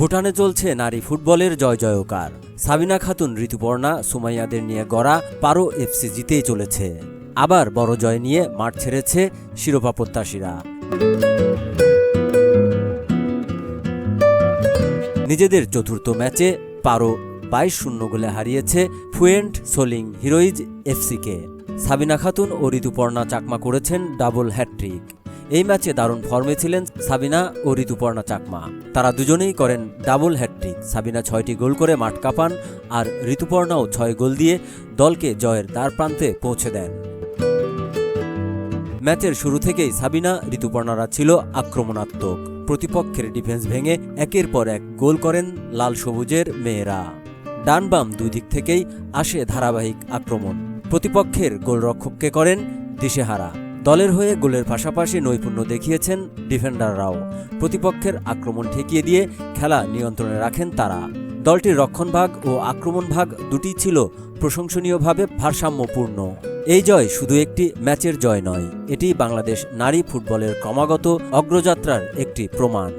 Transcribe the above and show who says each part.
Speaker 1: ভুটানে চলছে নারী ফুটবলের জয় জয়কার। সাবিনা খাতুন, ঋতুপর্ণা, সুমাইয়াদের নিয়ে গড়া পারো এফসি জিতেই চলেছে। আবার বড় জয় নিয়ে মাঠ ছেড়েছে শিরোপা প্রত্যাশীরা। নিজেদের চতুর্থ ম্যাচে পারো বাইশ শূন্য গোলে হারিয়েছে ফুয়েন্ট সোলিং হিরোইজ এফসিকে। সাবিনা খাতুন ও ঋতুপর্ণা চাকমা করেছেন ডাবল হ্যাট্রিক এই ম্যাচে দারুণ ফর্মে ছিলেন সাবিনা ও ঋতুপর্ণা চাকমা। তারা দুজনেই করেন ডাবল হ্যাট্রিক সাবিনা ছয়টি গোল করে মাঠ কাঁপান আর ঋতুপর্ণাও ছয় গোল দিয়ে দলকে জয়ের দ্বার প্রান্তে পৌঁছে দেন। ম্যাচের শুরু থেকেই সাবিনা ঋতুপর্ণারা ছিল আক্রমণাত্মক। প্রতিপক্ষের ডিফেন্স ভেঙে একের পর এক গোল করেন লাল সবুজের মেয়েরা। ডান বাম দুই দিক থেকেই আসে ধারাবাহিক আক্রমণ। প্রতিপক্ষের গোলরক্ষককে করেন দিশেহারা। দলের হয়ে গোলের পাশাপাশি নৈপুণ্য দেখিয়েছেন ডিফেন্ডাররাও প্রতিপক্ষের আক্রমণ ঠেকিয়ে দিয়ে খেলা নিয়ন্ত্রণে রাখেন তারা। দলটির রক্ষণভাগ ও আক্রমণভাগ দুটি ছিল প্রশংসনীয়ভাবে ভারসাম্যপূর্ণ। এই জয় শুধু একটি ম্যাচের জয় নয়, এটি বাংলাদেশ নারী ফুটবলের ক্রমাগত অগ্রযাত্রার একটি প্রমাণ।